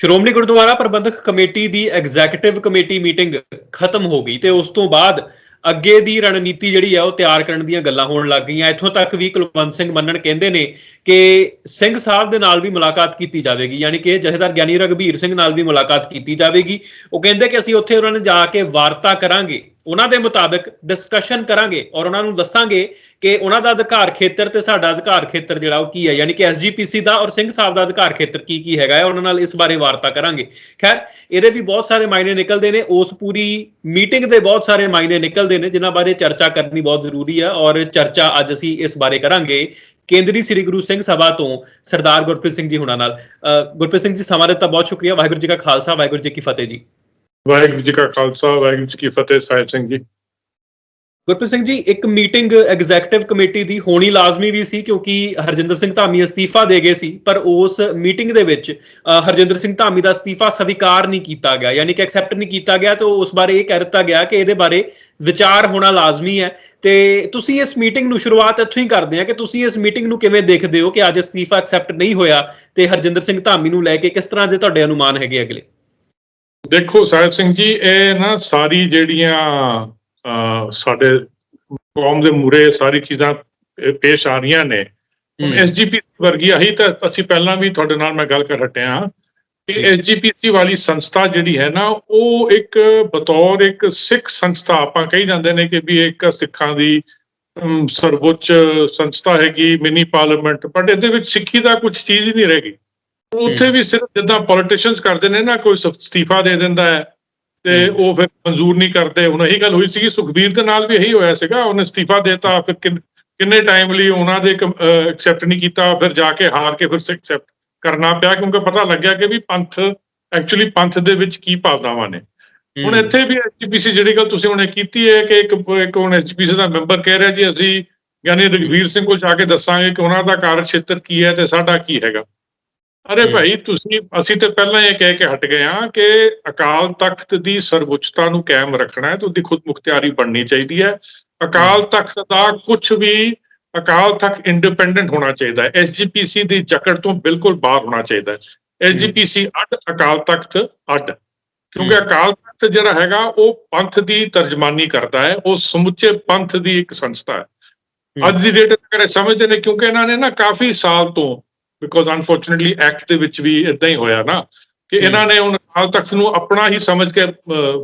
Shiromani Gurdwara Parbandhak committee ਦੀ executive committee meeting ਖਤਮ ਹੋ ਗਈ ਤੇ ਉਸ ਤੋਂ ਬਾਅਦ ਅੱਗੇ ਦੀ ਰਣਨੀਤੀ ਜਿਹੜੀ ਆ ਉਹ ਤਿਆਰ ਕਰਨ ਦੀਆਂ ਗੱਲਾਂ ਹੋਣ ਲੱਗ ਗਈਆਂ। ਇੱਥੋਂ ਤੱਕ ਵੀ ਕੁਲਵੰਤ ਸਿੰਘ ਮੰਨਣ ਕਹਿੰਦੇ ਨੇ ਕਿ ਸਿੰਘ ਸਾਹਿਬ ਦੇ ਨਾਲ ਵੀ ਮੁਲਾਕਾਤ ਕੀਤੀ ਜਾਵੇਗੀ, ਯਾਨੀ ਕਿ ਜਥੇਦਾਰ ਗਿਆਨੀ ਰਗਵੀਰ ਸਿੰਘ ਨਾਲ ਵੀ ਮੁਲਾਕਾਤ ਕੀਤੀ ਜਾਵੇਗੀ। ਉਹ ਕਹਿੰਦੇ ਕਿ ਅਸੀਂ ਉੱਥੇ ਉਹਨਾਂ ਨੇ ਜਾ ਕੇ ਵਾਰਤਾ ਕਰਾਂਗੇ। ਉਹਨਾਂ ਦੇ ਮੁਤਾਬਕ ਡਿਸਕਸ਼ਨ ਕਰਾਂਗੇ ਔਰ ਉਹਨਾਂ ਨੂੰ ਦੱਸਾਂਗੇ ਕਿ ਉਹਨਾਂ ਦਾ ਅਧਿਕਾਰ ਖੇਤਰ ਤੇ ਸਾਡਾ ਅਧਿਕਾਰ ਖੇਤਰ ਜਿਹੜਾ ਉਹ ਕੀ ਹੈ ਯਾਨੀ ਕਿ ਐਸਜੀਪੀਸੀ ਦਾ ਔਰ ਸਿੰਘ ਸਾਹਿਬ ਦਾ ਅਧਿਕਾਰ ਖੇਤਰ ਕੀ ਕੀ ਹੈਗਾ ਹੈ ਉਹਨਾਂ ਨਾਲ ਇਸ ਬਾਰੇ ਵਾਰਤਾ ਕਰਾਂਗੇ। ਖੈਰ ਇਹਦੇ ਵੀ ਬਹੁਤ ਸਾਰੇ ਮਾਇਨੇ ਨਿਕਲਦੇ ਨੇ ਉਸ ਪੂਰੀ ਮੀਟਿੰਗ ਦੇ ਬਹੁਤ ਸਾਰੇ ਮਾਇਨੇ ਨਿਕਲਦੇ ਨੇ ਜਿਨ੍ਹਾਂ ਬਾਰੇ ਚਰਚਾ ਕਰਨੀ ਬਹੁਤ ਜ਼ਰੂਰੀ ਹੈ ਔਰ ਚਰਚਾ ਅੱਜ ਅਸੀਂ ਇਸ ਬਾਰੇ ਕਰਾਂਗੇ ਕੇਂਦਰੀ ਸ੍ਰੀ ਗੁਰੂ ਸਿੰਘ ਸਭਾ ਤੋਂ ਸਰਦਾਰ ਗੁਰਪ੍ਰੀਤ ਸਿੰਘ ਜੀ ਹੁਣਾਂ ਨਾਲ। ਅ, ਗੁਰਪ੍ਰੀਤ ਸਿੰਘ ਜੀ ਸਮਾਂ ਦਿੱਤਾ ਬਹੁਤ ਸ਼ੁਕਰੀਆ। ਵਾਹਿਗੁਰੂ ਜੀ ਕਾ ਖਾਲਸਾ ਵਾਹਿਗੁਰੂ ਜੀ ਕੀ ਫਤਿਹ ਜੀ। ਵਾਹਿਗੁਰੂ ਜੀ ਕਾ ਖਾਲਸਾ ਵਾਹਿਗੁਰੂ ਜੀ ਕੀ ਫਤਿਹ ਸਾਹਿਬ ਸਿੰਘ ਜੀ। ਗੁਰਪ੍ਰੀਤ ਸਿੰਘ ਜੀ ਇੱਕ ਮੀਟਿੰਗ ਐਗਜ਼ੈਕਟਿਵ ਕਮੇਟੀ ਦੀ ਹੋਣੀ ਲਾਜ਼ਮੀ ਵੀ ਸੀ ਕਿਉਂਕਿ ਹਰਜਿੰਦਰ ਸਿੰਘ ਧਾਮੀ ਅਸਤੀਫਾ ਦੇ ਗਏ ਸੀ ਪਰ ਉਸ ਮੀਟਿੰਗ ਦੇ ਵਿੱਚ ਅ, ਹਰਜਿੰਦਰ ਸਿੰਘ ਧਾਮੀ ਦਾ ਅਸਤੀਫਾ ਸਵੀਕਾਰ ਨਹੀਂ ਕੀਤਾ ਗਿਆ ਯਾਨੀ ਕਿ ਐਕਸੈਪਟ ਨਹੀਂ ਕੀਤਾ ਗਿਆ ਤੇ ਉਸ ਬਾਰੇ ਇਹ ਕਹਿ ਦਿੱਤਾ ਗਿਆ ਕਿ ਇਹਦੇ ਬਾਰੇ ਵਿਚਾਰ ਹੋਣਾ ਲਾਜ਼ਮੀ ਹੈ। ਤੇ ਤੁਸੀਂ ਇਸ ਮੀਟਿੰਗ ਨੂੰ ਸ਼ੁਰੂਆਤ ਇੱਥੋਂ ਹੀ ਕਰਦੇ ਆ ਕਿ ਤੁਸੀਂ ਇਸ ਮੀਟਿੰਗ ਨੂੰ ਕਿਵੇਂ ਦੇਖਦੇ ਹੋ ਕਿ ਅੱਜ ਅਸਤੀਫਾ ਐਕਸੈਪਟ ਨਹੀਂ ਹੋਇਆ ਤੇ ਹਰਜਿੰਦਰ ਸਿੰਘ ਧਾਮੀ ਨੂੰ ਲੈ ਕੇ ਕਿਸ ਤਰ੍ਹਾਂ ਦੇ ਤੁਹਾਡੇ ਅਨੁਮਾਨ ਹੈਗੇ ਅਗਲੇ? ਦੇਖੋ ਸਾਹਿਬ ਸਿੰਘ ਜੀ ਇਹ ਨਾ ਸਾਰੀ ਜਿਹੜੀਆਂ ਸਾਡੇ ਕੌਮ ਦੇ ਮੂਰੇ ਸਾਰੀ ਚੀਜ਼ਾਂ ਪੇਸ਼ ਆ ਰਹੀਆਂ ਨੇ। ਐਸਜੀਪੀ ਵਰਗੀ ਆਹੀ ਤਾਂ ਅਸੀਂ ਪਹਿਲਾਂ ਵੀ ਤੁਹਾਡੇ ਨਾਲ ਮੈਂ ਗੱਲ ਕਰ ਹਟਿਆ ਕਿ। ਐਸਜੀਪੀਸੀ ਵਾਲੀ ਸੰਸਥਾ ਜਿਹੜੀ ਹੈ ਨਾ ਉਹ ਇੱਕ ਬਤੌਰ ਇੱਕ ਸਿੱਖ ਸੰਸਥਾ ਆਪਾਂ ਕਹੀ ਜਾਂਦੇ ਨੇ ਕਿ ਵੀ ਇੱਕ ਸਿੱਖਾਂ ਦੀ ਅਮ, ਸਰਵਉੱਚ ਸੰਸਥਾ ਹੈਗੀ ਮਿਨੀ ਪਾਰਲੀਮੈਂਟ ਬਟ ਇਹਦੇ ਵਿੱਚ ਸਿੱਖੀ ਦਾ ਕੁਝ ਚੀਜ਼ ਹੀ ਨਹੀਂ ਰਹਿ ਗਈ ਉੱਥੇ ਵੀ ਸਿਰਫ ਜਿੱਦਾਂ ਪੋਲੀਟੀਸ਼ੀਅਨਸ ਕਰਦੇ ਨੇ ਨਾ ਕੋਈ ਅਸਤੀਫਾ ਦੇ ਦਿੰਦਾ ਹੈ ਤੇ। ਉਹ ਫਿਰ ਮਨਜ਼ੂਰ ਨਹੀਂ ਕਰਦੇ। ਹੁਣ ਇਹੀ ਗੱਲ ਹੋਈ ਸੀਗੀ ਸੁਖਬੀਰ ਦੇ ਨਾਲ ਵੀ ਇਹੀ ਹੋਇਆ ਸੀਗਾ ਉਹਨੇ ਅਸਤੀਫਾ ਦੇਤਾ ਫਿਰ ਕਿੰਨ- ਟਾਈਮ ਲਈ ਉਹਨਾਂ ਦੇ ਐਕਸੈਪਟ ਨਹੀਂ ਕੀਤਾ ਫਿਰ ਜਾ ਕੇ ਹਾਰ ਕੇ ਫਿਰ ਐਕਸੈਪਟ ਕਰਨਾ ਪਿਆ ਕਿਉਂਕਿ ਪਤਾ ਲੱਗਿਆ ਕਿ ਵੀ ਪੰਥ ਐਕਚੁਅਲੀ ਪੰਥ ਦੇ ਵਿੱਚ ਕੀ ਭਾਵਨਾਵਾਂ ਨੇ। ਹੁਣ ਇੱਥੇ ਵੀ ਐਸਜੀਪੀਸੀ ਜਿਹੜੀ ਗੱਲ ਤੁਸੀਂ ਹੁਣੇ ਕੀਤੀ ਹੈ ਕਿ ਇੱਕ ਇੱਕ ਹੁਣ ਐਸਜੀਪੀਸੀ ਦਾ ਮੈਂਬਰ ਕਹਿ ਰਿਹਾ ਜੀ ਅਸੀਂ ਯਾਨੀ ਰਘਵੀਰ ਸਿੰਘ ਕੋਲ ਜਾ ਕੇ ਦੱਸਾਂਗੇ ਕਿ ਉਹਨਾਂ ਦਾ ਕਾਰਜ ਖੇਤਰ ਕੀ ਹੈ ਤੇ ਸਾਡਾ ਕੀ ਹੈਗਾ। ਅਰੇ। ਭਾਈ ਤੁਸੀਂ ਅਸੀਂ ਤੇ ਪਹਿਲਾਂ ਇਹ ਕਹਿ ਕੇ ਹਟ ਗਏ ਹਾਂ ਕਿ ਅਕਾਲ ਤਖਤ ਦੀ ਸਰਵਉੱਚਤਾ ਨੂੰ ਕਾਇਮ ਰੱਖਣਾ ਹੈ ਤੇ ਉਹਦੀ ਖੁਦ ਮੁਖਤਿਆਰੀ ਬਣਨੀ ਚਾਹੀਦੀ ਹੈ। ਅਕਾਲ ਤਖਤ ਦਾ ਕੁਝ ਵੀ ਅਕਾਲ ਤਖਤ ਇੰਡੀਪੈਂਡੈਂਟ ਹੋਣਾ ਚਾਹੀਦਾ ਹੈ। ਐਸਜੀਪੀਸੀ ਦੀ ਜਕੜ ਤੋਂ ਬਿਲਕੁਲ ਬਾਹਰ ਹੋਣਾ ਚਾਹੀਦਾ ਹੈ। ਐਸਜੀਪੀਸੀ ਅੱਡ ਅਕਾਲ ਤਖਤ ਅੱਡ। ਕਿਉਂਕਿ। ਅਕਾਲ ਤਖਤ ਜਿਹੜਾ ਹੈਗਾ ਉਹ ਪੰਥ ਦੀ ਤਰਜਮਾਨੀ ਕਰਦਾ ਹੈ ਉਹ ਸਮੁੱਚੇ ਪੰਥ ਦੀ ਇੱਕ ਸੰਸਥਾ ਹੈ। ਅੱਜ ਦੀ ਡੇਟ ਤੱਕ ਸਮਝਦੇ ਨੇ ਕਿਉਂਕਿ ਇਹਨਾਂ ਨੇ ਨਾ ਕਾਫੀ ਸਾਲ ਤੋਂ ਬਿਕੋਜ਼ ਅਨਫੋਰਚੂਨਟਲੀ ਐਕਟ ਦੇ ਵਿੱਚ ਵੀ ਇਦਾਂ ਹੀ ਹੋਇਆ ਨਾ ਕਿ। ਇਹਨਾਂ ਨੇ ਹੁਣ ਅਕਾਲ ਤਖਤ ਨੂੰ ਆਪਣਾ ਹੀ ਸਮਝ ਕੇ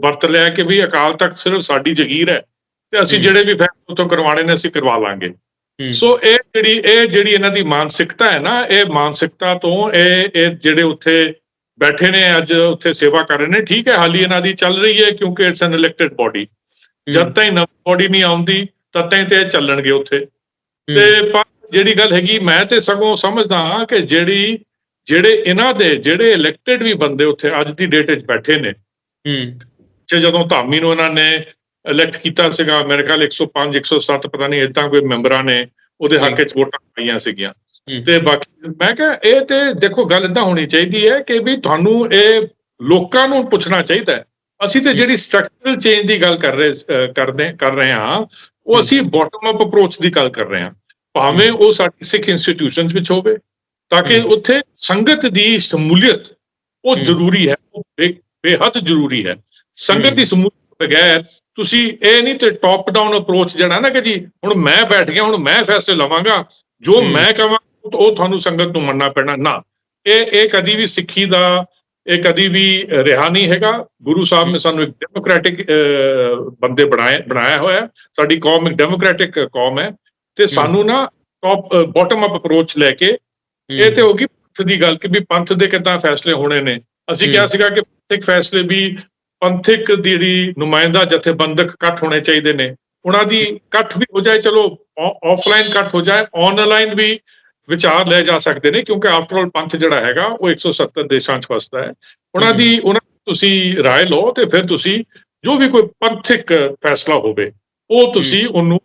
ਵਰਤ ਲਿਆ ਕਿ ਵੀ ਅਕਾਲ ਤਖਤ ਸਿਰਫ ਸਾਡੀ ਜ਼ਗੀਰ ਹੈ ਤੇ ਅਸੀਂ। ਜਿਹੜੇ ਵੀ ਫੈਸਲੇ ਤੋਂ ਕਰਵਾਣੇ ਨੇ ਅਸੀਂ ਕਰਵਾ ਲਾਂਗੇ। ਸੋ ਇਹ ਜਿਹੜੀ ਇਹ ਜਿਹੜੀ ਇਹਨਾਂ ਦੀ ਮਾਨਸਿਕਤਾ ਹੈ ਨਾ ਇਹ ਮਾਨਸਿਕਤਾ ਤੋਂ ਇਹ ਇਹ ਜਿਹੜੇ ਉੱਥੇ ਬੈਠੇ ਨੇ ਅੱਜ ਉੱਥੇ ਸੇਵਾ ਕਰ ਰਹੇ ਨੇ ਠੀਕ ਹੈ ਹਾਲੀ ਇਹਨਾਂ ਦੀ ਚੱਲ ਰਹੀ ਹੈ ਕਿਉਂਕਿ ਇਟਸ ਐਨ ਇਲੈਕਟਿਡ ਬਾਡੀ ਜਦ ਤਾਈਂ ਨਵੀਂ ਬਾਡੀ ਨਹੀਂ ਆਉਂਦੀ ਤਦ ਤਾਈਂ ਤੇ ਇਹ ਚੱਲਣਗੇ ਉੱਥੇ ਤੇ ਪਰ ਜਿਹੜੀ ਗੱਲ ਹੈਗੀ ਮੈਂ ਤੇ ਸਗੋਂ ਸਮਝਦਾ ਹਾਂ ਕਿ ਜਿਹੜੀ ਜਿਹੜੇ ਇਹਨਾਂ ਦੇ ਜਿਹੜੇ ਇਲੈਕਟਿਡ ਵੀ ਬੰਦੇ ਉੱਥੇ ਅੱਜ ਦੀ ਡੇਟ ਵਿੱਚ ਬੈਠੇ ਨੇ ਹੂੰ ਕਿ ਜਦੋਂ ਧਾਮੀ ਨੂੰ ਇਹਨਾਂ ਨੇ ਇਲੈਕਟ ਕੀਤਾ ਸੀਗਾ ਮੇਰੇ ਖਿਆਲ 105 107 ਪਤਾ ਨਹੀਂ ਇਦਾਂ ਕੋਈ ਮੈਂਬਰਾਂ ਨੇ ਉਹਦੇ ਹੱਕ ਜੀ। ਵਿੱਚ ਵੋਟਾਂ ਪਾਈਆਂ ਸੀਗੀਆਂ। ਤੇ ਬਾਕੀ ਮੈਂ ਕਿਹਾ ਇਹ ਤੇ ਦੇਖੋ ਗੱਲ ਇਦਾਂ ਹੋਣੀ ਚਾਹੀਦੀ ਹੈ ਕਿ ਵੀ ਤੁਹਾਨੂੰ ਇਹ ਲੋਕਾਂ ਨੂੰ ਪੁੱਛਣਾ ਚਾਹੀਦਾ ਅਸੀਂ ਤੇ ਜਿਹੜੀ ਸਟਰਕਚਰਲ ਚੇਂਜ ਦੀ ਗੱਲ ਕਰ ਰਹੇ ਕਰਦੇ ਕਰ ਰਹੇ ਹਾਂ ਉਹ ਅਸੀਂ ਬਾਟਮ ਅਪ ਅਪਰੋਚ ਦੀ ਗੱਲ ਕਰ ਰਹੇ ਹਾਂ ਭਾਵੇਂ ਉਹ ਸਾਡੀ ਸਿੱਖ ਇੰਸਟੀਟਿਊਸ਼ਨਸ ਵਿੱਚ ਹੋਵੇ ਤਾਂ ਕਿ। ਉੱਥੇ ਸੰਗਤ ਦੀ ਸ਼ਮੂਲੀਅਤ ਉਹ। ਜ਼ਰੂਰੀ ਹੈ ਉਹ ਬੇਹੱਦ ਜ਼ਰੂਰੀ ਹੈ ਸੰਗਤ ਦੀ ਸ਼ਮੂਲੀਅਤ ਬਗੈਰ ਤੁਸੀਂ ਇਹ ਨਹੀਂ ਤੇ ਟੌਪ ਡਾਊਨ ਅਪਰੋਚ ਜਿਹੜਾ ਨਾ ਕਿ ਜੀ ਹੁਣ ਮੈਂ ਬੈਠ ਗਿਆ ਹੁਣ ਮੈਂ ਫੈਸਲੇ ਲਵਾਂਗਾ ਜੋ। ਮੈਂ ਕਹਾਂ ਉਹ ਤੁਹਾਨੂੰ ਸੰਗਤ ਨੂੰ ਮੰਨਣਾ ਪੈਣਾ ਨਾ ਇਹ ਇਹ ਕਦੀ ਵੀ ਸਿੱਖੀ ਦਾ ਇਹ ਕਦੀ ਵੀ ਰਿਹਾ ਨਹੀਂ ਹੈਗਾ ਗੁਰੂ ਸਾਹਿਬ ਨੇ ਸਾਨੂੰ ਇੱਕ ਡੈਮੋਕ੍ਰੈਟਿਕ ਬੰਦੇ ਬਣਾਏ ਬਣਾਇਆ ਹੋਇਆ। ਸਾਡੀ ਕੌਮ ਇੱਕ ਡੈਮੋਕ੍ਰੈਟਿਕ ਕੌਮ ਹੈ ਤੇ ਸਾਨੂੰ ਨਾ ਟੌਪ ਬਾਟਮ ਅਪ ਅਪਰੋਚ ਲੈ ਕੇ ਇਹ ਤੇ ਹੋਗੀ ਪੰਥ ਦੀ ਗੱਲ ਕਿ ਵੀ ਪੰਥ ਦੇ ਕਿੱਦਾਂ ਫੈਸਲੇ ਹੋਣੇ ਨੇ। ਅਸੀਂ। ਕਿਹਾ ਸੀਗਾ ਕਿ ਪੰਥਿਕ ਫੈਸਲੇ ਵੀ ਪੰਥਿਕ ਦੀ ਜਿਹੜੀ ਨੁਮਾਇੰਦਾ ਜਥੇਬੰਦਕ ਇਕੱਠ ਹੋਣੇ ਚਾਹੀਦੇ ਨੇ। ਉਹਨਾਂ ਦੀ ਇਕੱਠ ਵੀ ਹੋ ਜਾਏ ਚਲੋ ਆਫਲਾਈਨ ਇਕੱਠ ਹੋ ਜਾਏ ਆਨਲਾਈਨ ਵੀ ਵਿਚਾਰ ਲੈ ਜਾ ਸਕਦੇ ਨੇ ਕਿਉਂਕਿ ਆਫਟਰ ਆਲ ਪੰਥ ਜਿਹੜਾ ਹੈਗਾ ਉਹ 170 ਦੇਸ਼ਾਂ 'ਚ ਵਸਦਾ ਹੈ। ਉਹਨਾਂ। ਦੀ ਉਹਨਾਂ ਤੁਸੀਂ ਰਾਏ ਲਓ ਤੇ ਫਿਰ ਤੁਸੀਂ ਜੋ ਵੀ ਕੋਈ ਪੰਥਿਕ ਫੈਸਲਾ ਹੋਵੇ ਉਹ ਤੁਸੀਂ ਉਹਨੂੰ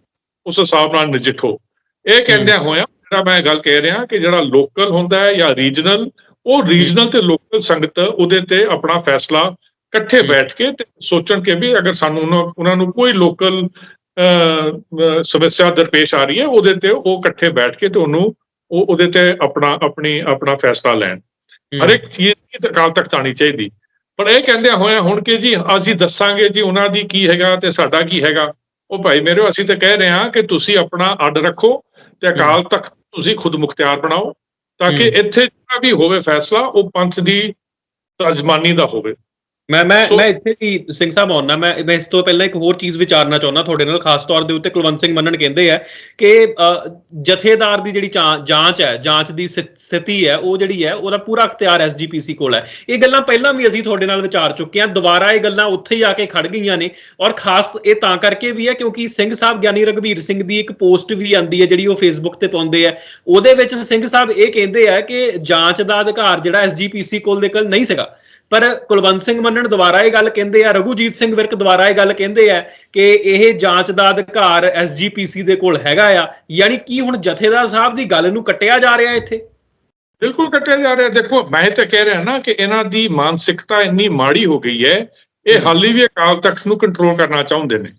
ਉਸ ਹਿਸਾਬ ਨਾਲ ਨਜਿੱਠੋ। ਇਹ ਕਹਿੰਦਿਆਂ ਹੋਇਆ ਜਿਹੜਾ ਮੈਂ ਗੱਲ ਕਹਿ ਰਿਹਾ ਕਿ ਜਿਹੜਾ ਲੋਕਲ ਹੁੰਦਾ ਹੈ ਜਾਂ ਰੀਜਨਲ ਉਹ ਰੀਜਨਲ ਤੇ ਲੋਕਲ ਸੰਗਤ ਉਹਦੇ ਤੇ ਆਪਣਾ ਫੈਸਲਾ ਇਕੱਠੇ। ਬੈਠ ਕੇ ਤੇ ਸੋਚਣ ਕਿ ਵੀ ਅਗਰ ਸਾਨੂੰ ਉਹਨਾਂ- ਨੂੰ ਕੋਈ ਲੋਕਲ ਸਮੱਸਿਆ ਦਰਪੇਸ਼ ਆ ਰਹੀ ਹੈ ਉਹਦੇ ਤੇ ਉਹ ਇਕੱਠੇ ਬੈਠ ਕੇ ਤੇ ਉਹਨੂੰ ਉਹ ਉਹਦੇ ਤੇ ਆਪਣਾ ਆਪਣੀ ਆਪਣਾ ਫੈਸਲਾ ਲੈਣ। ਹਰ ਇੱਕ ਚੀਜ਼ ਦੀ ਅਕਾਲ ਤਖਤ ਆਣੀ ਚਾਹੀਦੀ। ਪਰ ਇਹ ਕਹਿੰਦੇ ਹੋਏ ਹੁਣ ਕਿ ਜੀ ਅਸੀਂ ਦੱਸਾਂਗੇ ਜੀ ਉਹਨਾਂ ਦੀ ਕੀ ਹੈਗਾ ਤੇ ਸਾਡਾ ਕੀ ਹੈਗਾ। ਉਹ ਭਾਈ ਮੇਰੇ ਅਸੀਂ ਤਾਂ ਕਹਿ ਰਹੇ ਹਾਂ ਕਿ ਤੁਸੀਂ ਆਪਣਾ ਅੱਡ ਰੱਖੋ ਤੇ ਅਕਾਲ ਤਖਤ ਤੁਸੀਂ ਖੁਦ ਮੁਖਤਿਆਰ ਬਣਾਓ ਤਾਂ ਕਿ। ਇੱਥੇ ਜਿਹੜਾ ਵੀ ਹੋਵੇ ਫੈਸਲਾ ਉਹ ਪੰਥ ਦੀ ਤਰਜਮਾਨੀ ਦਾ ਹੋਵੇ ਮੈਂ ਮੈਂ ਮੈਂ ਇੱਥੇ ਵੀ ਸਿੰਘ ਸਾਹਿਬ ਆਉਣਾ ਮੈਂ ਮੈਂ ਇਸ ਤੋਂ ਪਹਿਲਾਂ ਇੱਕ ਹੋਰ ਚੀਜ਼ ਵਿਚਾਰਨਾ ਚਾਹੁੰਦਾ ਤੁਹਾਡੇ ਨਾਲ ਖਾਸ ਤੌਰ ਦੇ ਉੱਤੇ ਕੁਲਵੰਤ ਸਿੰਘ ਮੰਨਣ ਕਹਿੰਦੇ ਆ ਕਿ ਜਥੇਦਾਰ ਦੀ ਜਿਹੜੀ ਜਾਂਚ ਹੈ ਜਾਂਚ ਦੀ ਸਥਿ- ਸਥਿਤੀ ਹੈ ਉਹ ਜਿਹੜੀ ਹੈ ਉਹਦਾ ਪੂਰਾ ਅਖਤਿਆਰ ਐਸਜੀਪੀਸੀ ਕੋਲ ਹੈ। ਇਹ ਗੱਲਾਂ ਪਹਿਲਾਂ ਵੀ ਅਸੀਂ ਤੁਹਾਡੇ ਨਾਲ ਵਿਚਾਰ ਚੁੱਕੇ ਹਾਂ ਦੁਬਾਰਾ ਇਹ ਗੱਲਾਂ ਉੱਥੇ ਹੀ ਆ ਕੇ ਖੜ ਗਈਆਂ ਨੇ ਔਰ ਖਾਸ ਇਹ ਤਾਂ ਕਰਕੇ ਵੀ ਹੈ ਕਿਉਂਕਿ ਸਿੰਘ ਸਾਹਿਬ ਗਿਆਨੀ ਰਗਵੀਰ ਸਿੰਘ ਦੀ ਇੱਕ ਪੋਸਟ ਵੀ ਆਂਦੀ ਹੈ ਜਿਹੜੀ ਉਹ ਫੇਸਬੁੱਕ ਤੇ ਪਾਉਂਦੇ ਆ। ਉਹਦੇ ਵਿੱਚ ਸਿੰਘ ਸਾਹਿਬ ਇਹ ਕਹਿੰਦੇ ਆ ਕਿ ਜਾਂਚ ਦਾ ਅਧਿਕਾਰ ਜਿਹੜਾ ਐਸਜੀਪੀਸੀ ਕੋਲ ਦੇ ਕੋਲ ਨਹੀਂ ਸੀਗਾ। ਪਰ ਕੁਲਵੰਤ ਸਿੰਘ ਮੰਨਣ ਦੁਬਾਰਾ ਇਹ ਗੱਲ ਕਹਿੰਦੇ ਆ ਰਘੂਜੀਤ ਸਿੰਘ ਵਿਰਕ ਦੁਬਾਰਾ ਇਹ ਗੱਲ ਕਹਿੰਦੇ ਆ ਕਿ ਇਹ ਜਾਂਚ ਦਾ ਅਧਿਕਾਰ ਐਸਜੀਪੀਸੀ ਦੇ ਕੋਲ ਹੈਗਾ ਆ ਯਾਨੀ ਕੀ ਹੁਣ ਜਥੇਦਾਰ ਸਾਹਿਬ ਦੀ ਗੱਲ ਨੂੰ ਕੱਟਿਆ ਜਾ ਰਿਹਾ ਇੱਥੇ? ਬਿਲਕੁਲ ਕੱਟਿਆ ਜਾ ਰਿਹਾ। ਦੇਖੋ ਮੈਂ ਤਾਂ ਕਹਿ ਰਿਹਾ ਨਾ ਕਿ ਇਹਨਾਂ ਦੀ ਮਾਨਸਿਕਤਾ ਇੰਨੀ ਮਾੜੀ ਹੋ ਗਈ ਹੈ ਇਹ। ਹਾਲੀ ਵੀ ਅਕਾਲ ਤਖਤ ਨੂੰ ਕੰਟਰੋਲ ਕਰਨਾ ਚਾਹੁੰਦੇ ਨੇ।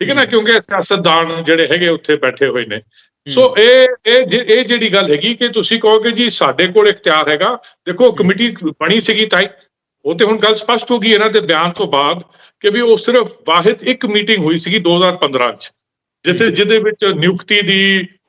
ਠੀਕ ਹੈ ਨਾ। ਕਿਉਂਕਿ ਸਿਆਸਤਦਾਨ ਜਿਹੜੇ ਹੈਗੇ ਉੱਥੇ ਬੈਠੇ ਹੋਏ ਨੇ। ਸੋ ਇਹ ਇਹ ਇਹ ਜਿਹੜੀ ਗੱਲ ਹੈਗੀ ਕਿ ਤੁਸੀਂ ਕਹੋਗੇ ਜੀ ਸਾਡੇ ਕੋਲ ਇਖਤਿਆਰ ਹੈਗਾ। ਦੇਖੋ ਕਮੇਟੀ ਬਣੀ ਸੀਗੀ ਤਾਂ ਹੀ- ਉਹ ਤੇ ਹੁਣ ਗੱਲ ਸਪਸ਼ਟ ਹੋ ਗਈ ਇਹਨਾਂ ਦੇ ਬਿਆਨ ਤੋਂ ਬਾਅਦ ਕਿ ਵੀ ਉਹ ਸਿਰਫ ਵਾਹਿਦ ਇੱਕ ਮੀਟਿੰਗ ਹੋਈ ਸੀਗੀ 2015 ਚ ਜਿੱਥੇ ਹਮ। ਜਿਹਦੇ ਵਿੱਚ ਨਿਯੁਕਤੀ ਦੀ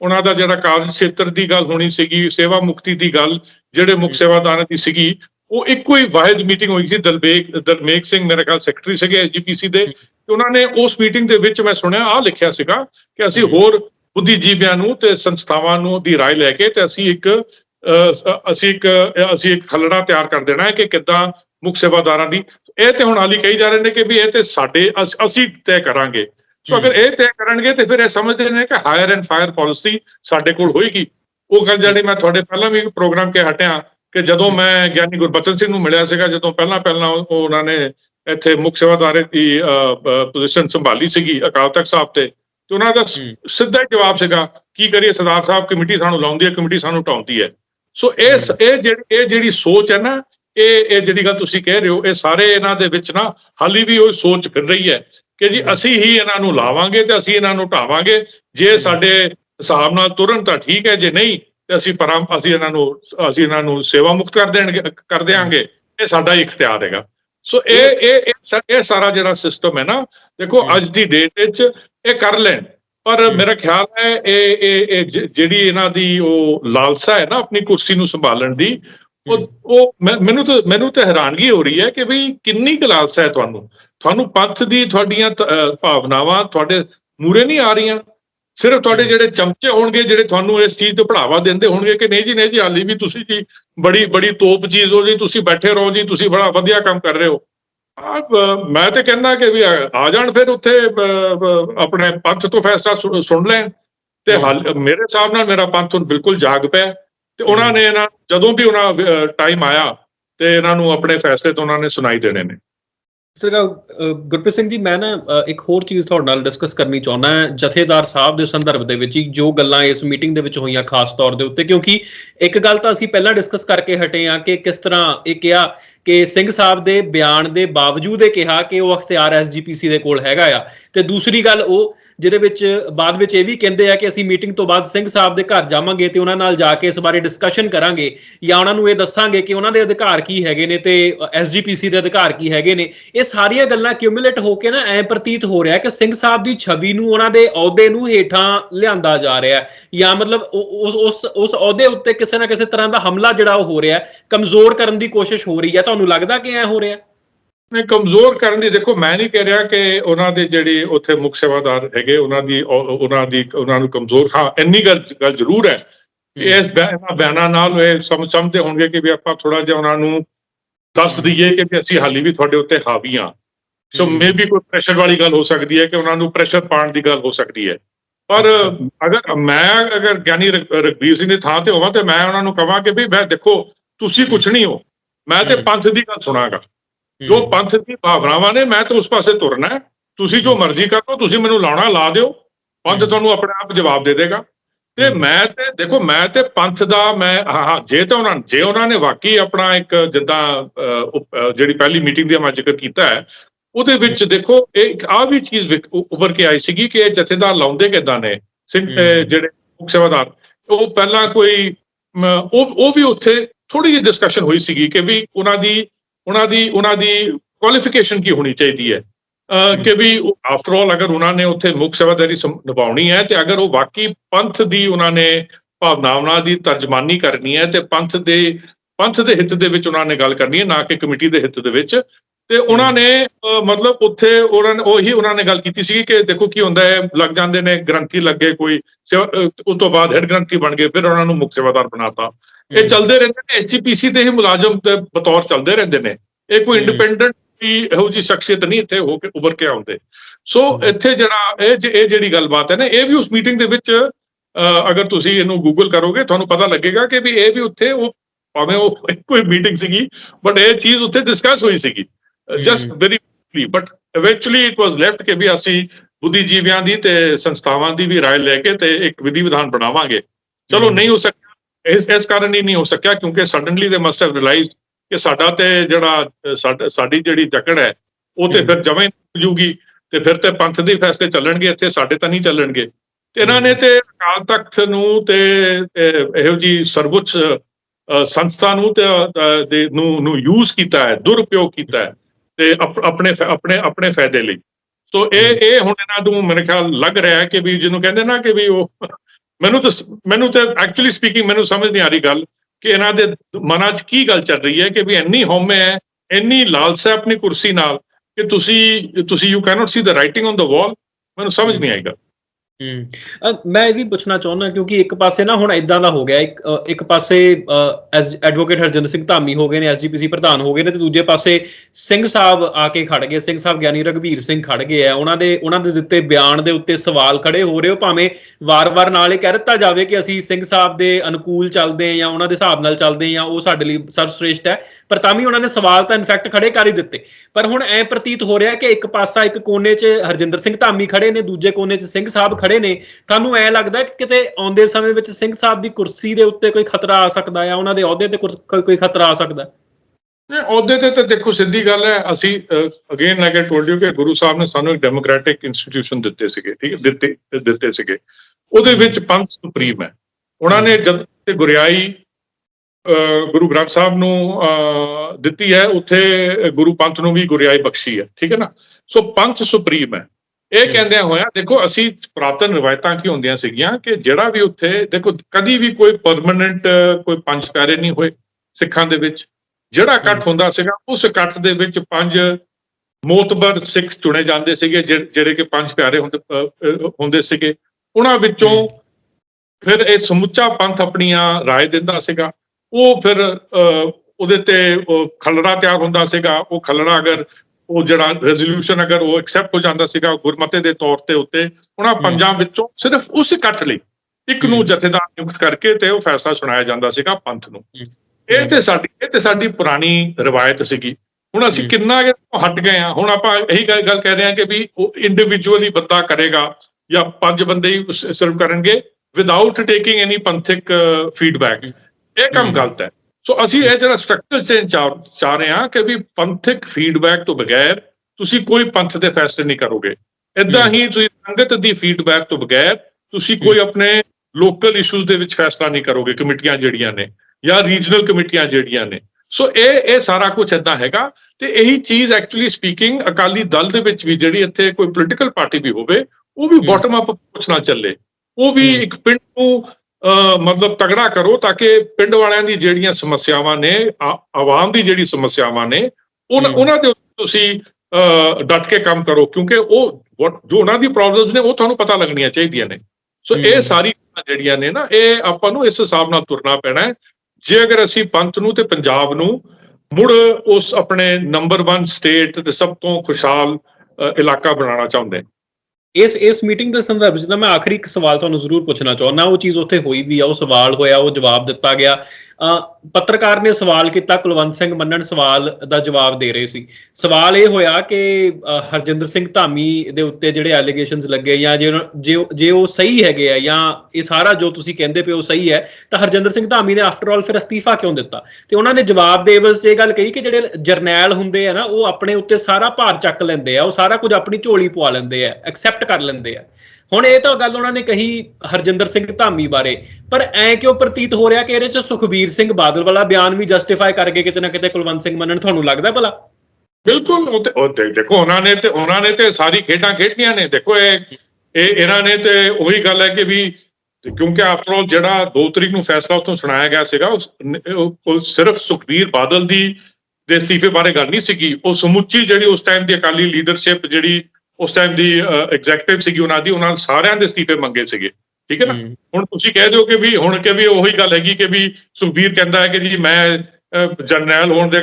ਉਹਨਾਂ ਦਾ ਜਿਹੜਾ ਕਾਰਜ ਖੇਤਰ ਦੀ ਗੱਲ ਹੋਣੀ ਸੀਗੀ ਸੇਵਾ ਮੁਕਤੀ ਦੀ ਗੱਲ ਜਿਹੜੇ ਮੁੱਖ ਸੇਵਾਦਾਰਾਂ ਦੀ ਸੀਗੀ ਉਹ ਇੱਕੋ ਹੀ ਵਾਹਿਦ ਮੀਟਿੰਗ ਹੋਈ ਸੀ ਦਲਬੇਗ ਦਲਮੇਗ ਸਿੰਘ ਮੇਰੇ ਖਿਆਲ ਸੈਕਟਰੀ ਸੀਗੇ ਐਸਜੀਪੀਸੀ ਦੇ ਤੇ ਉਹਨਾਂ ਨੇ ਉਸ ਮੀਟਿੰਗ ਦੇ ਵਿੱਚ ਮੈਂ ਸੁਣਿਆ ਆ ਲਿਖਿਆ ਸੀਗਾ ਕਿ ਅਸੀਂ ਹਮ। ਹੋਰ ਬੁੱਧੀਜੀਵੀਆਂ ਨੂੰ ਤੇ ਸੰਸਥਾਵਾਂ ਨੂੰ ਦੀ رائے ਲੈ ਕੇ ਤੇ ਅਸੀਂ ਇੱਕ ਅ, ਸ- ਅਸੀਂ ਇੱਕ ਅ, ਅਸੀਂ ਇੱਕ ਖਲੜਾ ਤਿਆਰ ਕਰ ਦੇਣਾ ਹੈ ਕਿ ਕਿੱਦਾਂ ਮੁੱਖ ਸੇਵਾਦਾਰਾਂ ਦੀ। ਇਹ ਤੇ ਹੁਣ ਹਾਲੀ ਕਹੀ ਜਾ ਰਹੇ ਨੇ ਕਿ ਵੀ ਇਹ ਤੇ ਸਾਡੇ ਅਸ- ਤੈਅ ਕਰਾਂਗੇ। ਸੋ ਅਗਰ ਇਹ ਤੈਅ ਕਰਨਗੇ ਤੇ ਫਿਰ ਇਹ ਸਮਝਦੇ ਨੇ ਕਿ ਹਾਇਰ ਐਂਡ ਫਾਇਰ ਪਾਲਿਸੀ ਸਾਡੇ ਕੋਲ ਹੋਏਗੀ ਉਹ ਗੱਲ ਜਿਹੜੀ ਮੈਂ ਤੁਹਾਡੇ ਪਹਿਲਾਂ ਵੀ ਪ੍ਰੋਗਰਾਮ ਕੇ ਹਟਿਆ ਕਿ ਜਦੋਂ ਮੈਂ ਗਿਆਨੀ ਗੁਰਬਚਨ ਸਿੰਘ ਨੂੰ ਮਿਲਿਆ ਸੀਗਾ ਜਦੋਂ ਪਹਿਲਾਂ ਪਹਿਲਾਂ ਉਹ ਉਹ ਉਹਨਾਂ ਨੇ ਇੱਥੇ ਮੁੱਖ ਸੇਵਾਦਾਰੇ ਦੀ ਪੋਜੀਸ਼ਨ ਸੰਭਾਲੀ ਸੀਗੀ ਅਕਾਲ ਤਖਤ ਸਾਹਿਬ ਤੇ। ਤੇ ਉਹਨਾਂ ਦਾ। ਸਿੱਧਾ ਹੀ ਜਵਾਬ ਸੀਗਾ ਕੀ ਕਰੀਏ ਸਰਦਾਰ ਸਾਹਿਬ ਕਮੇਟੀ ਸਾਨੂੰ ਲਾਉਂਦੀ ਹੈ ਕਮੇਟੀ ਸਾਨੂੰ ਢਾਉਂਦੀ ਹੈ। ਸੋ ਇਹ ਇਹ ਜਿਹੜੀ ਇਹ ਜਿਹੜੀ ਸੋਚ ਹੈ ਨਾ ਇਹ ਇਹ ਜਿਹੜੀ ਗੱਲ ਤੁਸੀਂ ਕਹਿ ਰਹੇ ਹੋ ਇਹ ਸਾਰੇ ਇਹਨਾਂ ਦੇ ਵਿੱਚ ਨਾ ਹਾਲੀ ਵੀ ਉਹ ਸੋਚ ਫਿਰ ਰਹੀ ਹੈ ਕਿ ਜੀ ਅਸੀਂ ਹੀ ਇਹਨਾਂ ਨੂੰ ਲਾਵਾਂਗੇ ਤੇ ਅਸੀਂ ਇਹਨਾਂ ਨੂੰ ਢਾਵਾਂਗੇ। ਜੇ ਸਾਡੇ ਹਿਸਾਬ ਨਾਲ ਤੁਰਨ ਤਾਂ ਠੀਕ ਹੈ ਜੇ ਨਹੀਂ ਤੇ ਅਸੀਂ ਪਰਮ ਅਸੀਂ ਇਹਨਾਂ ਨੂੰ ਅਸੀਂ ਇਹਨਾਂ ਨੂੰ ਸੇਵਾ ਮੁਕਤ ਕਰ ਦੇਣਗੇ ਕਰ ਦਿਆਂਗੇ। ਇਹ ਸਾਡਾ ਹੀ ਇਖਤਿਆਰ ਹੈਗਾ। ਸੋ ਇਹ ਇਹ ਇਹ ਸਾਰਾ ਜਿਹੜਾ ਸਿਸਟਮ ਹੈ ਨਾ ਦੇਖੋ। ਅੱਜ ਦੀ ਡੇਟ ਵਿੱਚ ਇਹ ਕਰ ਲੈਣ। ਪਰ। ਮੇਰਾ ਖਿਆਲ ਹੈ ਇਹ ਇਹ ਜਿਹੜੀ ਇਹਨਾਂ ਦੀ ਉਹ ਲਾਲਸਾ ਹੈ ਨਾ ਆਪਣੀ ਕੁਰਸੀ ਨੂੰ ਸੰਭਾਲਣ ਦੀ ਉਹ ਮੈਨੂੰ ਤਾਂ ਮੈਨੂੰ ਤਾਂ ਹੈਰਾਨਗੀ ਹੋ ਰਹੀ ਹੈ ਕਿ ਵੀ ਕਿੰਨੀ ਕੁ ਲਾਲਸਾ ਹੈ ਤੁਹਾਨੂੰ? ਤੁਹਾਨੂੰ ਪੰਥ ਦੀ ਤੁਹਾਡੀਆਂ ਭਾਵਨਾਵਾਂ ਤੁਹਾਡੇ ਮੂਰੇ ਨਹੀਂ ਆ ਰਹੀਆਂ। ਸਿਰਫ ਤੁਹਾਡੇ। ਜਿਹੜੇ ਚਮਚੇ ਹੋਣਗੇ ਜਿਹੜੇ ਤੁਹਾਨੂੰ ਇਸ ਚੀਜ਼ ਤੋਂ ਬੜਾਵਾ ਦਿੰਦੇ ਹੋਣਗੇ ਕਿ ਨਹੀਂ ਜੀ ਨਹੀਂ ਜੀ ਹਾਲੀ ਵੀ ਤੁਸੀਂ ਜੀ ਬੜੀ ਬੜੀ ਤੋਪ ਚੀਜ਼ ਹੋ ਜੀ ਤੁਸੀਂ ਬੈਠੇ ਰਹੋ ਜੀ ਤੁਸੀਂ ਬੜਾ ਵਧੀਆ ਕੰਮ ਕਰ ਰਹੇ ਹੋ। ਮੈਂ ਤੇ ਕਹਿੰਦਾ ਕਿ ਵੀ ਆ ਜਾਣ ਫਿਰ ਉੱਥੇ ਆਪਣੇ ਪੰਥ ਤੋਂ ਫੈਸਲਾ ਸੁਣ ਲੈਣ। ਤੇ ਮੇਰੇ ਹਿਸਾਬ ਨਾਲ ਮੇਰਾ ਪੰਥ ਹੁਣ ਬਿਲਕੁਲ ਜਾਗ ਪਿਆ। ਤੇ ਉਹਨਾਂ ਨੇ ਇਹਨਾਂ ਜਦੋਂ ਵੀ ਉਹਨਾਂ ਟਾਈਮ ਆਇਆ ਤੇ ਇਹਨਾਂ ਨੂੰ ਆਪਣੇ ਫੈਸਲੇ ਤੋਂ ਉਹਨਾਂ ਨੇ ਸੁਣਾਈ ਦੇਣੇ ਨੇ। ਸਰਗਾ ਗੁਰਪ੍ਰੀਤ ਸਿੰਘ ਜੀ, ਮੈਂ ਨਾ ਇੱਕ ਹੋਰ ਚੀਜ਼ ਤੁਹਾਡੇ ਨਾਲ ਡਿਸਕਸ ਕਰਨੀ ਚਾਹੁੰਦਾ ਜਥੇਦਾਰ ਸਾਹਿਬ ਦੇ ਸੰਦਰਭ ਦੇ ਵਿੱਚ ਹੀ ਜੋ ਗੱਲਾਂ ਇਸ ਮੀਟਿੰਗ ਦੇ ਵਿੱਚ ਹੋਈਆਂ ਖਾਸ ਤੌਰ ਦੇ ਉੱਤੇ, ਕਿਉਂਕਿ ਇੱਕ ਗੱਲ ਤਾਂ ਅਸੀਂ ਪਹਿਲਾਂ ਡਿਸਕਸ ਕਰਕੇ ਹਟੇ ਹਾਂ ਕਿ ਕਿਸ ਤਰ੍ਹਾਂ ਇਹ ਕਿਹਾ ਕਿ ਸਿੰਘ ਸਾਹਿਬ ਦੇ ਬਿਆਨ ਦੇ ਬਾਵਜੂਦ ਇਹ ਕਿਹਾ ਕਿ ਉਹ ਅਖਤਿਆਰ ਐਸਜੀਪੀਸੀ ਦੇ ਕੋਲ ਹੈਗਾ ਆ। ਤੇ ਦੂਸਰੀ ਗੱਲ ਉਹ, ਜਿਹਦੇ ਵਿੱਚ ਬਾਅਦ ਵਿੱਚ ਇਹ ਵੀ ਕਹਿੰਦੇ ਆ ਕਿ ਅਸੀਂ ਮੀਟਿੰਗ ਤੋਂ ਬਾਅਦ ਸਿੰਘ ਸਾਹਿਬ ਦੇ ਘਰ ਜਾਵਾਂਗੇ ਤੇ ਉਹਨਾਂ ਨਾਲ ਜਾ ਕੇ ਇਸ ਬਾਰੇ ਡਿਸਕਸ਼ਨ ਕਰਾਂਗੇ, ਜਾਂ ਉਹਨਾਂ ਨੂੰ ਇਹ ਦੱਸਾਂਗੇ ਕਿ ਉਹਨਾਂ ਦੇ ਅਧਿਕਾਰ ਕੀ ਹੈਗੇ ਨੇ ਤੇ ਐਸਜੀਪੀਸੀ ਦੇ ਅਧਿਕਾਰ ਕੀ ਹੈਗੇ ਨੇ। ਇਸ ਸਾਰੀਆਂ ਗੱਲਾਂ ਕਿਊਮੂਲੇਟ ਹੋ ਕੇ ਨਾ ਐ ਪ੍ਰਤੀਤ ਹੋ ਰਿਹਾ ਕਿ ਸਿੰਘ ਸਾਹਿਬ ਦੀ ਛਵੀ ਨੂੰ ਉਹਨਾਂ ਦੇ ਅਹੁਦੇ ਨੂੰ ਹੇਠਾਂ ਲਿਆਂਦਾ ਜਾ ਰਿਹਾ ਜਾਂ ਮਤਲਬ ਉਸ ਉਸ ਉਸ ਅਹੁਦੇ ਉੱਤੇ ਕਿਸੇ ਨਾ ਕਿਸੇ ਤਰ੍ਹਾਂ ਦਾ ਹਮਲਾ ਜਿਹੜਾ ਉਹ ਹੋ ਰਿਹਾ ਕਮਜ਼ੋਰ ਕਰਨ ਦੀ ਕੋਸ਼ਿਸ਼ ਹੋ ਰਹੀ ਹੈ। ਤੁਹਾਨੂੰ ਲੱਗਦਾ ਕਿ ਐ ਹੋ ਰਿਹਾ ਨੇ ਕਮਜ਼ੋਰ ਕਰਨ ਦੀ ਦੇਖੋ ਮੈਂ ਨਹੀਂ ਕਹਿ ਰਿਹਾ ਕਿ ਉਹਨਾਂ ਦੇ ਜਿਹੜੀ ਉੱਥੇ ਮੁੱਖ ਸੇਵਾਦਾਰ ਹੈਗੇ ਉਹਨਾਂ ਦੀ ਉਹ- ਉਹਨਾਂ ਦੀ ਉਹਨਾਂ ਨੂੰ ਕਮਜ਼ੋਰ। ਹਾਂ ਇੰਨੀ ਗੱਲ ਗੱਲ ਜ਼ਰੂਰ ਹੈ ਇਸ ਬਿਆਨਾਂ ਨਾਲ ਇਹ ਸਮਝ ਸਮਝਦੇ ਹੋਣਗੇ ਕਿ ਵੀ ਆਪਾਂ ਥੋੜਾ ਜਿਹਾ ਉਹਨਾਂ ਨੂੰ ਦੱਸ ਦਈਏ ਕਿ ਅਸੀਂ ਹਾਲੀ ਵੀ ਤੁਹਾਡੇ ਉੱਤੇ ਹਾਵੀ ਹਾਂ। ਸੋ। ਮੇਬੀ ਕੋਈ ਪ੍ਰੈਸ਼ਰ ਵਾਲੀ ਗੱਲ ਹੋ ਸਕਦੀ ਹੈ ਕਿ ਉਹਨਾਂ ਨੂੰ ਪ੍ਰੈਸ਼ਰ ਪਾਉਣ ਦੀ ਗੱਲ ਹੋ ਸਕਦੀ ਹੈ ਪਰ ਅਗਰ ਮੈਂ ਅਗਰ ਗਿਆਨੀ ਰਘਬੀਰ ਸਿੰਘ ਦੀ ਥਾਂ ਤੇ ਹੋਵਾਂ ਤੇ ਮੈਂ ਉਹਨਾਂ ਨੂੰ ਕਹਾਂ ਕਿ ਵੀ ਮੈਂ ਦੇਖੋ ਤੁਸੀਂ ਕੁਛ ਨਹੀਂ ਹੋ। ਮੈਂ ਤੇ। ਪੰਥ ਦੀ ਗੱਲ ਸੁਣਾਗਾ। ਜੋ ਪੰਥ ਦੀ ਭਾਵਨਾਵਾਂ ਨੇ ਮੈਂ ਤਾਂ ਉਸ ਪਾਸੇ ਤੁਰਨਾ ਤੁਸੀਂ ਜੋ ਮਰਜ਼ੀ ਕਰੋ ਤੁਸੀਂ ਮੈਨੂੰ ਲਾਉਣਾ ਲਾ ਦਿਓ। ਪੰਥ। ਤੁਹਾਨੂੰ ਆਪਣੇ ਆਪ ਜਵਾਬ ਦੇ ਦੇਗਾ। ਤੇ। ਮੈਂ ਤੇ ਦੇਖੋ ਮੈਂ ਤੇ ਪੰਥ ਦਾ ਮੈਂ ਹਾਂ ਜੇ ਤਾਂ ਉਹਨਾਂ ਜੇ ਉਹਨਾਂ ਨੇ ਵਾਕਈ ਆਪਣਾ ਇੱਕ ਜਿੱਦਾਂ ਜਿਹੜੀ ਪਹਿਲੀ ਮੀਟਿੰਗ ਦੀ ਮੈਂ ਜ਼ਿਕਰ ਕੀਤਾ ਹੈ ਉਹਦੇ ਵਿੱਚ ਦੇਖੋ ਇਹ ਆ ਵੀ ਚੀਜ਼ ਵਿਕ- ਉ- ਉੱਭਰ ਕੇ ਆਈ ਸੀਗੀ ਕਿ ਇਹ ਜਥੇਦਾਰ ਲਾਉਂਦੇ ਕਿਦਾਂ ਨੇ। ਜਿਹੜੇ ਮੁੱਖ ਸੇਵਾਦਾਰ ਉਹ ਪਹਿਲਾਂ ਕੋਈ ਉਹ ਉਹ ਵੀ ਉੱਥੇ ਥੋੜੀ ਜਿਹੀ ਡਿਸਕਸ਼ਨ ਹੋਈ ਸੀਗੀ ਕਿ ਵੀ ਉਹਨਾਂ ਦੀ ਉਹਨਾਂ ਦੀ ਉਹਨਾਂ ਦੀ ਕੁਆਲੀਫਿਕੇਸ਼ਨ ਕੀ ਹੋਣੀ ਚਾਹੀਦੀ ਹੈ ਕਿ ਵੀ ਆਫਟਰ ਆਲ ਅਗਰ ਉਹਨਾਂ ਨੇ ਉੱਥੇ ਮੁੱਖ ਸੇਵਾਦਾਰੀ ਨਿਭਾਉਣੀ ਹੈ ਤੇ ਅਗਰ ਉਹ ਵਾਕਈ ਪੰਥ ਦੀ ਉਹਨਾਂ ਨੇ ਭਾਵਨਾਵਾਂ ਦੀ ਤਰਜਮਾਨੀ ਕਰਨੀ ਹੈ ਤੇ ਪੰਥ ਦੇ ਪੰਥ ਦੇ ਹਿੱਤ ਦੇ ਵਿੱਚ ਉਹਨਾਂ ਨੇ ਗੱਲ ਕਰਨੀ ਹੈ ਨਾ ਕਿ ਕਮੇਟੀ ਦੇ ਹਿੱਤ ਦੇ ਵਿੱਚ ਤੇ ਉਹਨਾਂ ਨੇ ਮਤਲਬ ਉੱਥੇ ਉਹਨਾਂ ਨੇ ਉਹੀ ਉਹਨਾਂ ਨੇ ਗੱਲ ਕੀਤੀ ਸੀ ਕਿ ਦੇਖੋ ਕੀ ਹੁੰਦਾ ਹੈ ਲੱਗ ਜਾਂਦੇ ਨੇ ਗ੍ਰੰਥੀ ਲੱਗੇ ਕੋਈ ਉਸ ਤੋਂ ਬਾਅਦ ਹੈਡ ਗ੍ਰੰਥੀ ਬਣ ਗਏ ਫਿਰ ਉਹਨਾਂ ਨੂੰ ਮੁੱਖ ਸੇਵਾਦਾਰ ਬਣਾਤਾ। ਇਹ ਚੱਲਦੇ ਰਹਿੰਦੇ ਨੇ ਐਸਜੀਪੀਸੀ ਦੇ ਹੀ ਮੁਲਾਜ਼ਮ ਦੇ ਬਤੌਰ ਚੱਲਦੇ ਰਹਿੰਦੇ ਨੇ। ਇਹ ਕੋਈ। ਇੰਡੀਪੈਂਡੈਂਟ ਵੀ ਇਹੋ ਜੀ ਸ਼ਖਸੀਅਤ ਨਹੀਂ ਇੱਥੇ ਹੋ ਕੇ ਉੱਭਰ ਕੇ ਆਉਂਦੇ ਸੋ ਹਮ। ਇੱਥੇ ਜਿਹੜਾ ਇਹ ਜ- ਇਹ ਜਿਹੜੀ ਗੱਲਬਾਤ ਹੈ ਨਾ ਇਹ ਵੀ ਉਸ ਮੀਟਿੰਗ ਦੇ ਵਿੱਚ ਅਹ, ਅਗਰ ਤੁਸੀਂ ਇਹਨੂੰ ਗੂਗਲ ਕਰੋਗੇ ਤੁਹਾਨੂੰ ਪਤਾ ਲੱਗੇਗਾ ਕਿ ਵੀ ਇਹ ਵੀ ਉੱਥੇ ਉਹ ਭਾਵੇਂ ਉਹ ਕੋਈ ਮੀਟਿੰਗ ਸੀਗੀ ਬਟ ਇਹ ਚੀਜ਼ ਉੱਥੇ ਡਿਸਕਸ ਹੋਈ ਸੀਗੀ just very but eventually it was left ਕਿ ਵੀ ਅਸੀਂ ਬੁੱਧੀਜੀਵੀਆਂ ਦੀ ਤੇ ਸੰਸਥਾਵਾਂ ਦੀ ਵੀ رائے ਲੈ ਕੇ ਤੇ ਇੱਕ ਵਿਧੀ ਵਿਧਾਨ ਬਣਾਵਾਂਗੇ ਚਲੋ ਹਮ। ਨਹੀਂ ਹੋ ਸਕਿਆ ਇਸ ਇਸ ਕਾਰਨ ਹੀ ਨਹੀਂ ਹੋ ਸਕਿਆ ਕਿਉਂਕਿ ਸਡਨਲੀ ਦੇ ਮਸਟ ਹੈਵ ਰਿਅਲਾਈਜ਼ਡ ਕਿ ਸਾਡਾ ਤੇ ਜਿਹੜਾ ਸਾਡਾ- ਜਿਹੜੀ ਜਕੜ ਹੈ ਉਹ ਤੇ। ਫਿਰ ਜਵੇਂ ਜੂਗੀ ਤੇ ਫਿਰ ਤੇ ਪੰਥ ਦੇ ਫੈਸਲੇ ਚੱਲਣਗੇ ਇੱਥੇ ਸਾਡੇ ਤਾਂ ਨਹੀਂ ਚੱਲਣਗੇ। ਤੇ ਇਹਨਾਂ ਨੇ ਤੇ ਅਕਾਲ ਤਖਤ ਨੂੰ ਤੇ ਇਹੋ ਜੀ ਸਰਵਉੱਚ ਸੰਸਥਾ ਨੂੰ ਤੇ ਨੂੰ ਨੂੰ ਯੂਜ਼ ਕੀਤਾ ਹੈ ਦੁਰਉਪਯੋਗ ਕੀਤਾ ਹੈ ਤੇ ਆਪ- ਆਪਣੇ ਆਪਣੇ ਆਪਣੇ ਫਾਇਦੇ ਲਈ। ਸੋ ਇਹ ਇਹ ਹੁਣ ਇਹਨਾਂ ਨੂੰ ਮੇਰੇ ਖਿਆਲ ਲੱਗ ਰਿਹਾ ਹੈ ਕਿ ਵੀ ਜਿਹਨੂੰ ਕਹਿੰਦੇ ਨਾ ਕਿ ਵੀ ਉਹ ਮੈਨੂੰ ਤਾਂ ਮੈਨੂੰ ਤਾਂ ਐਕਚੁਅਲੀ ਸਪੀਕਿੰਗ ਮੈਨੂੰ ਸਮਝ ਨਹੀਂ ਆ ਰਹੀ ਗੱਲ ਕਿ ਇਹਨਾਂ ਦੇ ਮਨਾਂ 'ਚ ਕੀ ਗੱਲ ਚੱਲ ਰਹੀ ਹੈ ਕਿ ਵੀ ਇੰਨੀ ਹਉਮੈ ਹੈ, ਇੰਨੀ ਲਾਲਸਾ ਹੈ ਆਪਣੀ ਕੁਰਸੀ ਨਾਲ ਕਿ ਤੁਸੀਂ ਤੁਸੀਂ you cannot see the writing on the wall ਮੈਨੂੰ ਸਮਝ ਨਹੀਂ ਆਈ ਗੱਲ। ਹਮ ਅ, ਮੈਂ ਇਹ ਵੀ ਪੁੱਛਣਾ ਚਾਹੁੰਦਾ ਕਿਉਂਕਿ ਇੱਕ ਪਾਸੇ ਨਾ ਹੁਣ ਇਦਾਂ ਦਾ ਹੋ ਗਿਆ ਇੱਕ ਅ, ਇੱਕ ਪਾਸੇ ਐਸ ਐਡਵੋਕੇਟ ਹਰਜਿੰਦਰ ਸਿੰਘ ਧਾਮੀ ਹੋ ਗਏ ਨੇ ਐਸਜੀਪੀਸੀ ਪ੍ਰਧਾਨ ਹੋ ਗਏ ਨੇ ਤੇ ਦੂਜੇ ਪਾਸੇ ਸਿੰਘ ਸਾਹਿਬ ਆ ਕੇ ਖੜ ਗਏ ਸਿੰਘ ਸਾਹਿਬ ਗਿਆਨੀ ਰਘਬੀਰ ਸਿੰਘ ਖੜ ਗਏ ਆ। ਉਹਨਾਂ ਦੇ ਉਹਨਾਂ ਦੇ ਦਿੱਤੇ ਬਿਆਨ ਦੇ ਉੱਤੇ ਸਵਾਲ ਖੜੇ ਹੋ ਰਹੇ ਹੋ ਭਾਵੇਂ ਵਾਰ-ਵਾਰ ਨਾਲ ਇਹ ਕਹਿ ਦਿੱਤਾ ਜਾਵੇ ਕਿ ਅਸੀਂ ਸਿੰਘ ਸਾਹਿਬ ਦੇ ਅਨੁਕੂਲ ਚੱਲਦੇ ਹਾਂ ਜਾਂ ਉਹਨਾਂ ਦੇ ਹਿਸਾਬ ਨਾਲ ਚੱਲਦੇ ਹਾਂ ਉਹ ਸਾਡੇ ਲਈ ਸਰਵਸ਼੍ਰੇਸ਼ਟ ਹੈ ਪਰ ਤਾਂ ਵੀ ਉਹਨਾਂ ਨੇ ਸਵਾਲ ਤਾਂ ਇਨਫੈਕਟ ਖੜੇ ਕਰ ਹੀ ਦਿੱਤੇ। ਪਰ ਹੁਣ ਐ ਪ੍ਰਤੀਤ ਹੋ ਰਿਹਾ ਕਿ ਇੱਕ ਪਾਸਾ ਇੱਕ ਕੋਨੇ 'ਚ ਹਰਜਿੰਦਰ ਸਿੰਘ ਧਾਮੀ ਖੜੇ ਨੇ ਦੂਜੇ ਕੋਨੇ 'ਚ ਸਿੰਘ ਸਾਹਿਬ ਖੜੇ ਨੇ ਤੁਹਾਨੂੰ ਐ ਲੱਗਦਾ ਕਿ ਕਿਤੇ ਆਉਂਦੇ ਸਮੇਂ ਵਿੱਚ ਸਿੰਘ ਸਾਹਿਬ ਦੀ ਕੁਰਸੀ ਦੇ ਉੱਤੇ ਕੋਈ ਖਤਰਾ ਆ ਸਕਦਾ ਹੈ ਉਹਨਾਂ ਦੇ ਅਹੁਦੇ ਤੇ ਕੋਈ ਖਤਰਾ ਆ ਸਕਦਾ? ਹੈ ਨਹੀਂ ਅਹੁਦੇ ਤੇ ਤਾਂ ਦੇਖੋ ਸਿੱਧੀ ਗੱਲ ਹੈ ਅਸੀਂ again like I told you ਕਿ ਗੁਰੂ ਸਾਹਿਬ ਨੇ ਸਾਨੂੰ ਇੱਕ ਡੈਮੋਕ੍ਰੈਟਿਕ ਇੰਸਟੀਟਿਊਸ਼ਨ ਦਿੱਤੇ ਸੀਗੇ ਠੀਕ ਹੈ ਦਿੱਤੇ ਦਿੱਤੇ ਸੀਗੇ। ਉਹਦੇ ਵਿੱਚ ਪੰਥ ਸੁਪਰੀਮ ਹੈ। ਉਹਨਾਂ ਨੇ ਜਦ ਤੇ ਗੁਰਿਆਈ ਗੁਰੂ ਗ੍ਰੰਥ ਸਾਹਿਬ ਨੂੰ ਅਹ, ਦਿੱਤੀ ਹੈ ਉੱਥੇ ਗੁਰੂ ਪੰਥ ਨੂੰ ਵੀ ਗੁਰਿਆਈ ਬਖਸ਼ੀ ਹੈ ਠੀਕ ਹੈ ਨਾ। ਸੋ ਪੰਥ ਸੁਪਰੀਮ ਹੈ। ਇਹ ਹਮ। ਕਹਿੰਦਿਆਂ ਹੋਇਆ ਦੇਖੋ ਅਸੀਂ ਪ੍ਰਾਤਨ ਰਵਾਇਤਾਂ ਕੀ ਹੁੰਦੀਆਂ ਸੀਗੀਆਂ ਕਿ ਜਿਹੜਾ ਵੀ ਉੱਥੇ ਦੇਖੋ ਕਦੀ ਵੀ ਕੋਈ ਪਰਮਨੈਂਟ ਕੋਈ ਪੰਜ ਪਿਆਰੇ ਨਹੀਂ ਹੋਏ ਸਿੱਖਾਂ ਦੇ ਵਿੱਚ ਜਿਹੜਾ ਇਕੱਠ ਹੁੰਦਾ ਸੀਗਾ ਉਸ ਇਕੱਠ ਦੇ ਵਿੱਚ ਪੰਜ ਮੋਤਬਰ ਸਿੱਖ ਚੁਣੇ ਜਾਂਦੇ ਸੀਗੇ ਜਿਹ- ਜਿਹੜੇ ਕਿ ਪੰਜ ਪਿਆਰੇ ਹੁੰਦੇ ਅਹ, ਅਹ, ਹੁੰਦੇ ਸੀਗੇ ਉਹਨਾਂ ਵਿੱਚੋਂ ਹਮ। ਫਿਰ ਇਹ ਸਮੁੱਚਾ ਪੰਥ ਆਪਣੀਆਂ رائے ਦਿੰਦਾ ਸੀਗਾ ਉਹ ਫਿਰ ਅਹ, ਉਹਦੇ ਤੇ ਉਹ ਖਲੜਾ ਤਿਆਰ ਹੁੰਦਾ ਸੀਗਾ ਉਹ ਖਲੜਾ ਅਗਰ ਉਹ ਜਿਹੜਾ ਰੈਜ਼ੋਲੂਸ਼ਨ ਅਗਰ ਉਹ ਐਕਸੈਪਟ ਹੋ ਜਾਂਦਾ ਸੀਗਾ ਗੁਰਮਤੇ ਦੇ ਤੌਰ ਤੇ ਉੱਤੇ ਉਹਨਾਂ ਪੰਜਾਂ ਵਿੱਚੋਂ ਸਿਰਫ ਉਸ ਇਕੱਠ ਲਈ ਇੱਕ ਨੂੰ। ਜਥੇਦਾਰ ਨਿਯੁਕਤ ਕਰਕੇ ਤੇ ਉਹ ਫੈਸਲਾ ਸੁਣਾਇਆ ਜਾਂਦਾ ਸੀਗਾ ਪੰਥ ਨੂੰ। ਇਹ ਤੇ ਸਾਡੀ ਇਹ ਤੇ ਸਾਡੀ ਪੁਰਾਣੀ ਰਵਾਇਤ ਸੀਗੀ ਹੁਣ ਅਸੀਂ। ਕਿੰਨਾ ਹਟ ਗਏ ਆ ਹੁਣ ਆਪਾਂ ਇਹੀ ਗੱਲ ਕਹਿ ਰਹੇ ਹਾਂ ਕਿ ਵੀ ਉਹ ਇੰਡੀਵਿਜੂਅਲੀ ਬੰਦਾ ਕਰੇਗਾ ਜਾਂ ਪੰਜ ਬੰਦੇ ਹੀ ਸਰਵ ਕਰਨਗੇ ਵਿਦਆਊਟ ਟੇਕਿੰਗ ਐਨੀ ਪੰਥਿਕ ਫੀਡਬੈਕ ਇਹ ਕੰਮ। ਗਲਤ ਹੈ ਸੋ ਅਸੀਂ ਇਹ ਜਿਹੜਾ ਸਟਰਕਚਰ ਚੇਂਜ ਚਾਹ ਰਹੇ ਹਾਂ ਕਿ ਵੀ ਪੰਥਿਕ ਫੀਡਬੈਕ ਤੋਂ ਬਗੈਰ ਤੁਸੀਂ ਕੋਈ ਪੰਥ ਦੇ ਫੈਸਲੇ ਨਹੀਂ ਕਰੋਗੇ ਇਦਾਂ। ਹੀ ਤੁਸੀਂ ਸੰਗਤ ਦੀ ਫੀਡਬੈਕ ਤੋਂ ਬਗੈਰ ਤੁਸੀਂ ਕੋਈ ਆਪਣੇ ਲੋਕਲ ਇਸ਼ੂਜ਼ ਦੇ ਵਿੱਚ ਫੈਸਲਾ ਨਹੀਂ ਕਰੋਗੇ ਕਮੇਟੀਆਂ ਜਿਹੜੀਆਂ ਨੇ ਜਾਂ ਰੀਜਨਲ ਕਮੇਟੀਆਂ ਜਿਹੜੀਆਂ ਨੇ ਸੋ ਇਹ ਇਹ ਸਾਰਾ ਕੁਝ ਇਦਾਂ ਹੈਗਾ ਤੇ ਇਹੀ ਚੀਜ਼ ਐਕਚੁਅਲੀ ਸਪੀਕਿੰਗ ਅਕਾਲੀ ਦਲ ਦੇ ਵਿੱਚ ਵੀ ਜਿਹੜੀ ਇੱਥੇ ਕੋਈ ਪੋਲੀਟੀਕਲ ਪਾਰਟੀ ਵੀ ਹੋਵੇ ਉਹ ਵੀ। ਬਾਟਮ ਅਪ ਪੁੱਛਣਾ ਚੱਲੇ ਉਹ ਵੀ। ਇੱਕ ਪਿੰਡ ਨੂੰ ਮਤਲਬ ਤਗੜਾ ਕਰੋ ਤਾਂ ਕਿ ਪਿੰਡ ਵਾਲਿਆਂ ਦੀ ਜਿਹੜੀਆਂ ਸਮੱਸਿਆਵਾਂ ਨੇ ਆਵਾਮ ਦੀ ਜਿਹੜੀ ਸਮੱਸਿਆਵਾਂ ਨੇ। ਉਹਨਾਂ ਦੇ ਉੱਤੇ ਤੁਸੀਂ ਡਟ ਕੇ ਕੰਮ ਕਰੋ ਕਿਉਂਕਿ ਉਹ ਜੋ ਉਹਨਾਂ ਦੀ ਪ੍ਰੋਬਲਮਸ ਨੇ ਉਹ ਤੁਹਾਨੂੰ ਪਤਾ ਲੱਗਣੀਆਂ ਚਾਹੀਦੀਆਂ ਨੇ ਸੋ ਇਹ। ਸਾਰੀ ਜਿਹੜੀਆਂ ਨੇ ਨਾ ਇਹ ਆਪਾਂ ਨੂੰ ਇਸ ਹਿਸਾਬ ਨਾਲ ਤੁਰਨਾ ਪੈਣਾ ਹੈ ਜੇ ਅਗਰ ਅਸੀਂ ਪੰਥ ਨੂੰ ਤੇ ਪੰਜਾਬ ਨੂੰ ਮੁੜ ਉਸ ਆਪਣੇ ਨੰਬਰ 1 ਸਟੇਟ ਤੇ ਸਭ ਤੋਂ ਖੁਸ਼ਹਾਲ ਇਲਾਕਾ ਬਣਾਉਣਾ ਚਾਹੁੰਦੇ ਹਾਂ ਇਸ ਇਸ ਮੀਟਿੰਗ ਦੇ ਸੰਦਰਭ ਵਿੱਚ ਨਾ ਮੈਂ ਆਖਰੀ ਇੱਕ ਸਵਾਲ ਤੁਹਾਨੂੰ ਜ਼ਰੂਰ ਪੁੱਛਣਾ ਚਾਹੁੰਦਾ। ਉਹ ਚੀਜ਼ ਉੱਥੇ ਹੋਈ ਵੀ ਆ, ਉਹ ਸਵਾਲ ਹੋਇਆ, ਉਹ ਜਵਾਬ ਦਿੱਤਾ ਗਿਆ। ਪੱਤਰਕਾਰ ਨੇ ਸਵਾਲ ਕੀਤਾ, ਕੁਲਵੰਤ ਸਿੰਘ ਮੰਨਣ ਸਵਾਲ ਦਾ ਜਵਾਬ ਦੇ ਰਹੇ ਸੀ। ਸਵਾਲ ਇਹ ਹੋਇਆ ਕਿ ਹਰਜਿੰਦਰ ਸਿੰਘ ਧਾਮੀ ਦੇ ਉੱਤੇ ਜਿਹੜੇ ਐਲੀਗੇਸ਼ਨਸ ਲੱਗੇ ਜਾਂ ਜੇ ਜੇ ਉਹ- ਜੇ ਉਹ ਸਹੀ ਹੈਗੇ ਆ ਜਾਂ ਇਹ ਸਾਰਾ ਜੋ ਤੁਸੀਂ ਕਹਿੰਦੇ ਪਏ ਉਹ ਸਹੀ ਹੈ, ਤਾਂ ਹਰਜਿੰਦਰ ਸਿੰਘ ਧਾਮੀ ਨੇ ਆਫਟਰ ਆਲ ਫਿਰ ਅਸਤੀਫਾ ਕਿਉਂ ਦਿੱਤਾ? ਤੇ ਉਹਨਾਂ ਨੇ ਜਵਾਬ ਦੇ ਵਸ ਇਹ ਗੱਲ ਕਹੀ ਕਿ ਜਿਹੜੇ ਜਰਨੈਲ ਹੁੰਦੇ ਆ ਨਾ, ਉਹ ਆਪਣੇ ਉੱਤੇ ਸਾਰਾ ਭਾਰ ਚੱਕ ਲੈਂਦੇ ਆ, ਉਹ ਸਾਰਾ ਕੁਝ ਆਪਣੀ ਝੋਲੀ ਪਵਾ ਲੈਂਦੇ ਆ ਐਕਸੈਪਟ ਕਰ ਲੈਂਦੇ ਆ। ਹੁਣ ਇਹ ਤਾਂ ਗੱਲ ਉਹਨਾਂ ਨੇ ਕਹੀ ਹਰਜਿੰਦਰ ਸਿੰਘ ਧਾਮੀ ਬਾਰੇ, ਪਰ ਐ ਕਿਉਂ ਪ੍ਰਤੀਤ ਹੋ ਰਿਹਾ ਕਿ ਇਹਦੇ ਚ ਸੁਖਬੀਰ ਸਿੰਘ ਬਾਦਲ ਵਾਲਾ ਬਿਆਨ ਵੀ ਜਸਟੀਫਾਈ ਕਰ ਕਿਤੇ ਨਾ ਕਿਤੇ ਕੁਲਵੰਤ ਸਿੰਘ ਮੰਨਣ, ਤੁਹਾਨੂੰ ਲੱਗਦਾ ਭਲਾ? ਬਿਲਕੁਲ, ਉਹ ਤੇ- ਉਹ ਤੇ- ਦੇਖੋ, ਉਹਨਾਂ ਨੇ ਤੇ ਉਹਨਾਂ ਨੇ ਤੇ ਸਾਰੀ ਖੇਡਾਂ ਖੇਡੀਆਂ ਨੇ। ਦੇਖੋ, ਇਹ ਇਹ ਇਹਨਾਂ ਨੇ ਤੇ ਉਹੀ ਗੱਲ ਹੈ ਕਿ ਵੀ ਕਿਉਂਕਿ ਆਫਟਰ ਆਲ ਜਿਹੜਾ 2 ਤਰੀਕ ਨੂੰ ਫੈਸਲਾ ਉੱਥੋਂ ਸੁਣਾਇਆ ਗਿਆ ਸੀਗਾ, ਉਸ ਉਹ- ਉਹ ਸਿਰਫ ਸੁਖਬੀਰ ਬਾਦਲ ਦੀ ਦੇ ਅਸਤੀਫੇ ਬਾਰੇ ਗੱਲ ਨਹੀਂ ਸੀਗੀ। ਉਹ ਸਮੁੱਚੀ ਜਿਹੜੀ ਉਸ ਟਾਈਮ ਦੀ ਅਕਾਲੀ ਲੀਡਰਸ਼ਿਪ ਜਿਹੜੀ ਉਸ ਟਾਈਮ ਦੀ ਐਗਜ਼ੈਕਟਿਵ ਸੀਗੀ ਉਹਨਾਂ ਦੀ ਉਹਨਾਂ ਸਾਰਿਆਂ ਦੇ ਅਸਤੀਫੇ ਮੰਗੇ ਸੀਗੇ। ਠੀਕ ਹੈ ਨਾ? ਹੁਣ ਤੁਸੀਂ ਕਹਿ ਦਿਓ ਕਿ ਵੀ ਹੁਣ ਕਿ ਵੀ ਉਹੀ ਗੱਲ ਹੈਗੀ ਕਿ ਵੀ ਸੁਖਬੀਰ ਕਹਿੰਦਾ ਹੈ ਕਿ ਜੀ ਮੈਂ ਜਰਨੈਲ ਹੋਣ ਦੇ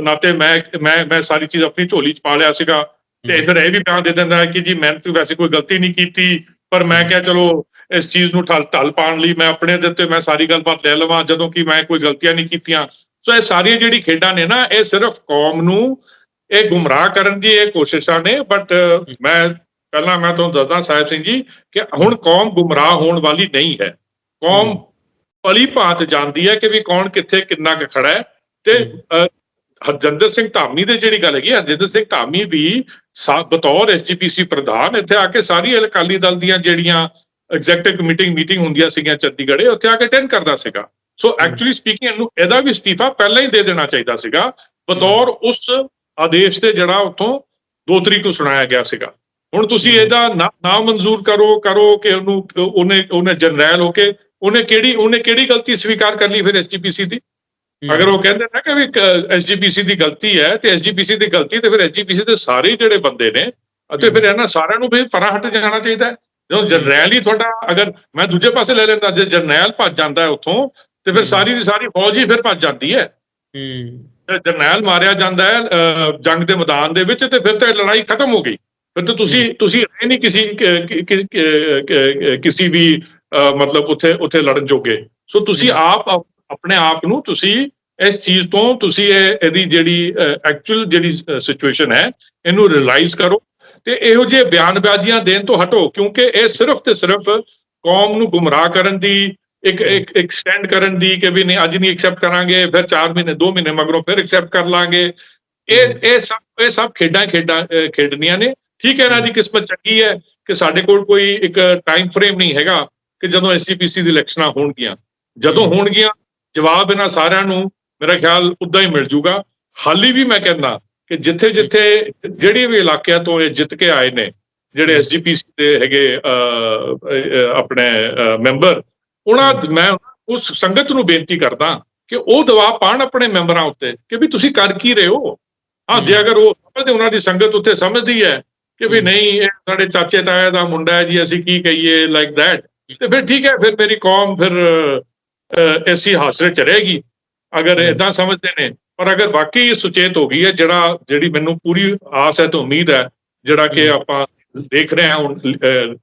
ਨਾਤੇ ਮੈਂ ਮੈਂ ਮੈਂ ਸਾਰੀ ਚੀਜ਼ ਆਪਣੀ ਝੋਲੀ ਚ ਪਾ ਲਿਆ ਸੀਗਾ। ਤੇ ਫਿਰ ਇਹ ਵੀ ਬਿਆਨ ਦੇ ਦਿੰਦਾ ਹੈ ਕਿ ਜੀ ਮੈਂ ਤਾਂ ਵੈਸੇ ਕੋਈ ਗਲਤੀ ਨਹੀਂ ਕੀਤੀ ਪਰ ਮੈਂ ਕਿਹਾ ਚਲੋ ਇਸ ਚੀਜ਼ ਨੂੰ ਠੱਲ ਢਲ ਪਾਉਣ ਲਈ ਮੈਂ ਆਪਣੇ ਦੇ ਉੱਤੇ ਮੈਂ ਸਾਰੀ ਗੱਲਬਾਤ ਲੈ ਲਵਾਂ ਜਦੋਂ ਕਿ ਮੈਂ ਕੋਈ ਗਲਤੀਆਂ ਨਹੀਂ ਕੀਤੀਆਂ। ਸੋ ਇਹ ਸਾਰੀਆਂ ਜਿਹੜੀ ਖੇਡਾਂ ਨੇ ਨਾ ਇਹ ਸਿਰਫ ਕੌਮ ਨੂੰ ਇਹ ਗੁੰਮਰਾਹ ਕਰਨ ਦੀ ਇਹ ਕੋਸ਼ਿਸ਼ਾਂ ਨੇ ਬਟ ਮੈਂ ਪਹਿਲਾਂ ਮੈਂ ਤੁਹਾਨੂੰ ਦੱਸਦਾ ਸਾਹਿਬ ਸਿੰਘ ਜੀ ਕਿ ਹੁਣ ਕੌਮ ਗੁੰਮਰਾਹ ਹੋਣ ਵਾਲੀ ਨਹੀਂ ਹੈ। ਕੌਮ ਭਲੀ ਭਾਂਤ ਜਾਣਦੀ ਹੈ ਕਿ ਵੀ ਕੌਣ ਕਿੱਥੇ ਕਿੰਨਾ ਕੁ ਖੜਾ ਹੈ ਤੇ ਹਰਜਿੰਦਰ ਸਿੰਘ ਧਾਮੀ ਦੀ ਜਿਹੜੀ ਗੱਲ ਹੈਗੀ ਹਰਜਿੰਦਰ ਸਿੰਘ ਧਾਮੀ ਵੀ ਬਤੌਰ ਐਸਜੀਪੀਸੀ ਪ੍ਰਧਾਨ ਇੱਥੇ ਆ ਕੇ ਸਾਰੀ ਅਕਾਲੀ ਦਲ ਦੀਆਂ ਜਿਹੜੀਆਂ ਐਗਜ਼ੈਕਟਿਵ ਮੀਟਿੰਗ ਮੀਟਿੰਗ ਹੁੰਦੀਆਂ ਸੀਗੀਆਂ ਚੰਡੀਗੜ੍ਹ ਉੱਥੇ ਆ ਕੇ ਅਟੈਂਡ ਕਰਦਾ ਸੀਗਾ। ਸੋ ਐਕਚੁਅਲੀ ਸਪੀਕਿੰਗ ਇਹਨੂੰ ਇਹਦਾ ਵੀ ਅਸਤੀਫਾ ਪਹਿਲਾਂ ਹੀ ਦੇ ਦੇਣਾ ਚਾਹੀਦਾ ਸੀਗਾ। ਬਤੌਰ ਉਸ ਆਦੇਸ਼ ਤੇ ਜਿਹੜਾ ਉੱਥੋਂ 2 ਤਰੀਕ ਨੂੰ ਸੁਣਾਇਆ ਗਿਆ ਸੀਗਾ। ਹੁਣ ਤੁਸੀਂ ਇਹਦਾ ਨਾ ਮਨਜ਼ੂਰ ਕਰੋ ਕਰੋ ਕਿ ਉਹਨੂੰ ਉਹਨੇ ਉਹਨੇ ਜਰਨੈਲ ਹੋ ਕੇ ਉਹਨੇ ਕਿਹੜੀ ਉਹਨੇ ਕਿਹੜੀ ਗਲਤੀ ਸਵੀਕਾਰ ਕਰ ਲਈ ਫਿਰ ਐਸਜੀਪੀਸੀ ਦੀ? ਅਗਰ ਉਹ ਕਹਿੰਦੇ ਨਾ ਕਿ ਵੀ ਐਸਜੀਪੀਸੀ ਦੀ ਗਲਤੀ ਹੈ ਤੇ ਐਸਜੀਪੀਸੀ ਦੀ ਗਲਤੀ ਤੇ ਫਿਰ ਐਸਜੀਪੀਸੀ ਦੇ ਸਾਰੇ ਜਿਹੜੇ ਬੰਦੇ ਨੇ ਅਤੇ ਫਿਰ ਇਹਨਾਂ ਸਾਰਿਆਂ ਨੂੰ ਵੀ ਪਰਾਂ ਹਟ ਜਾਣਾ ਚਾਹੀਦਾ ਜਦੋਂ ਜਰਨੈਲ ਹੀ ਤੁਹਾਡਾ ਅਗਰ ਮੈਂ ਦੂਜੇ ਪਾਸੇ ਲੈ ਲੈਂਦਾ ਜੇ ਜਰਨੈਲ ਭੱਜ ਜਾਂਦਾ ਹੈ ਉੱਥੋਂ ਤੇ ਫਿਰ। ਸਾਰੀ ਦੀ ਸਾਰੀ ਫੌਜ ਹੀ ਫਿਰ ਭੱਜ ਜਾਂਦੀ ਹੈ। ਹੂੰ। ਜਰਨੈਲ ਮਾਰਿਆ ਜਾਂਦਾ ਹੈ ਜੰਗ ਦੇ ਮੈਦਾਨ ਦੇ ਵਿੱਚ ਤੇ ਫਿਰ ਤਾਂ ਲੜਾਈ ਖਤਮ ਹੋ ਗਈ। ਫਿਰ ਤਾਂ ਤੁਸੀਂ ਤੁਸੀਂ ਰਹੇ ਨਹੀਂ ਕਿਸੇ ਕਿਸੇ ਵੀ ਮਤਲਬ ਉੱਥੇ ਉੱਥੇ ਲੜਨ ਜੋਗੇ। ਸੋ ਤੁਸੀਂ ਆਪ- ਆਪਣੇ ਆਪ ਨੂੰ ਤੁਸੀਂ ਇਸ ਚੀਜ਼ ਤੋਂ ਤੁਸੀਂ ਇਹ ਇਹਦੀ ਜਿਹੜੀ ਐਕਚੁਅਲ ਜਿਹੜੀ ਸਿਚੁਏਸ਼ਨ ਹੈ ਇਹਨੂੰ ਰਿਅਲਾਈਜ਼ ਕਰੋ ਤੇ ਇਹੋ ਜਿਹੇ ਬਿਆਨਬਾਜ਼ੀਆਂ ਦੇਣ ਤੋਂ ਹਟੋ ਕਿਉਂਕਿ ਇਹ ਸਿਰਫ ਤੇ ਸਿਰਫ ਕੌਮ ਨੂੰ ਗੁੰਮਰਾਹ ਕਰਨ ਦੀ ਇੱਕ ਇੱਕ ਐਕਸਟੈਂਡ ਕਰਨ ਦੀ ਕਿ ਵੀ ਨਹੀਂ ਅੱਜ ਨਹੀਂ ਐਕਸੈਪਟ ਕਰਾਂਗੇ ਫਿਰ 4 ਮਹੀਨੇ 2 ਮਹੀਨੇ ਮਗਰੋਂ ਫਿਰ ਐਕਸੈਪਟ ਕਰ ਲਾਂਗੇ। ਇਹ ਇਹ ਸਭ ਇਹ ਸਭ ਖੇਡਾਂ ਖੇਡਾਂ ਖੇਡਣੀਆਂ ਨੇ। ਠੀਕ ਹੈ ਇਹਨਾਂ ਦੀ ਕਿਸਮਤ ਚੰਗੀ ਹੈ ਕਿ ਸਾਡੇ ਕੋਲ ਕੋਈ ਇੱਕ ਟਾਈਮ ਫਰੇਮ ਨਹੀਂ ਹੈਗਾ ਕਿ ਜਦੋਂ ਐਸਜੀਪੀਸੀ ਦੀ ਇਲੈਕਸ਼ਨਾਂ ਹੋਣਗੀਆਂ। ਜਦੋਂ। ਹੋਣਗੀਆਂ ਜਵਾਬ ਇਹਨਾਂ ਸਾਰਿਆਂ ਨੂੰ ਮੇਰਾ ਖਿਆਲ ਉਦਾਂ ਹੀ ਮਿਲ ਜੂਗਾ। ਹਾਲੀ ਵੀ ਮੈਂ ਕਹਿੰਦਾ ਕਿ ਜਿੱਥੇ ਜਿੱਥੇ ਜਿਹੜੀ ਵੀ ਇਲਾਕਿਆਂ ਤੋਂ ਇਹ ਜਿੱਤ ਕੇ ਆਏ ਨੇ ਜਿਹੜੇ ਐਸਜੀਪੀਸੀ ਦੇ ਹੈਗੇ ਆਪਣੇ ਮੈਂਬਰ ਉਹਨਾਂ ਮੈਂ ਉਸ ਸੰਗਤ ਨੂੰ ਬੇਨਤੀ ਕਰਦਾ ਕਿ ਉਹ ਦਬਾਅ ਪਾਣ ਆਪਣੇ ਮੈਂਬਰਾਂ ਉੱਤੇ ਕਿ ਵੀ ਤੁਸੀਂ ਕਰ ਕੀ ਰਹੇ ਹੋ ਹਾਂ ਜੇ ਅਗਰ ਉਹ ਸਮਝਦੇ ਉਹਨਾਂ ਦੀ ਸੰਗਤ ਉੱਤੇ ਸਮਝਦੀ ਹੈ ਕਿ ਵੀ। ਨਹੀਂ ਇਹ ਸਾਡੇ ਚਾਚੇ ਤਾਏ ਦਾ ਮੁੰਡਾ ਹੈ ਜੀ ਅਸੀਂ ਕੀ ਕਹੀਏ ਲਾਈਕ ਥੈਟ ਤੇ ਫਿਰ ਠੀਕ ਹੈ ਫਿਰ ਮੇਰੀ ਕੌਮ ਫਿਰ ਐਸੀ ਹਾਸਰੇ ਚ ਰਹੇਗੀ ਅਗਰ। ਇਦਾਂ ਸਮਝਦੇ ਨੇ ਪਰ ਅਗਰ ਵਾਕਈ ਸੁਚੇਤ ਹੋ ਗਈ ਹੈ ਜਿਹੜਾ ਜਿਹੜੀ ਮੈਨੂੰ ਪੂਰੀ ਆਸ ਹੈ ਤੇ ਉਮੀਦ ਹੈ ਜਿਹੜਾ ਕਿ। ਆਪਾਂ ਦੇਖ ਰਹੇ ਹਾਂ ਹੁਣ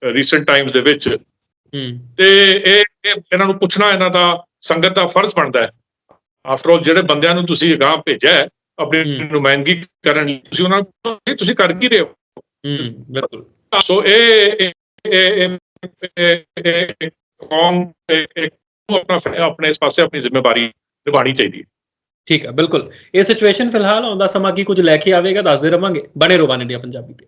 ਰੀਸੈਂਟ ਟਾਈਮਸ ਦੇ ਵਿੱਚ ਹੂੰ ਤੇ ਇਹ ਇਹ ਇਹਨਾਂ ਨੂੰ ਪੁੱਛਣਾ ਇਹਨਾਂ ਦਾ ਸੰਗਤ ਦਾ ਫਰਜ਼ ਬਣਦਾ ਹੈ। ਆਫਟਰ ਆਲ ਜਿਹੜੇ ਬੰਦਿਆਂ ਨੂੰ ਤੁਸੀਂ ਅਗਾਂਹ ਭੇਜਿਆ ਹੈ ਆਪਣੀ। ਨੁਮਾਇੰਦਗੀ ਕਰਨ ਲਈ ਤੁਸੀਂ ਉਹਨਾਂ ਨੂੰ ਕਿ ਤੁਸੀਂ ਕਰ ਕੀ ਰਹੇ ਹੋ? ਹੂੰ ਬਿਲਕੁਲ। ਸੋ ਇਹ ਕੌਮ ਆਪਣਾ ਆਪਣੇ ਇਸ ਪਾਸੇ ਆਪਣੀ ਜ਼ਿੰਮੇਵਾਰੀ ਨਿਭਾਣੀ ਚਾਹੀਦੀ ਹੈ। ਠੀਕ ਹੈ ਬਿਲਕੁਲ। ਇਹ ਸਿਚੁਏਸ਼ਨ ਫਿਲਹਾਲ ਆਉਂਦਾ ਸਮਾਂ ਕੀ ਕੁਝ ਲੈ ਕੇ ਆਵੇਗਾ ਦੱਸਦੇ ਰਵਾਂਗੇ। ਬਣੇ ਰਹੋ ਵਨ ਇੰਡੀਆ ਪੰਜਾਬੀ ਤੇ।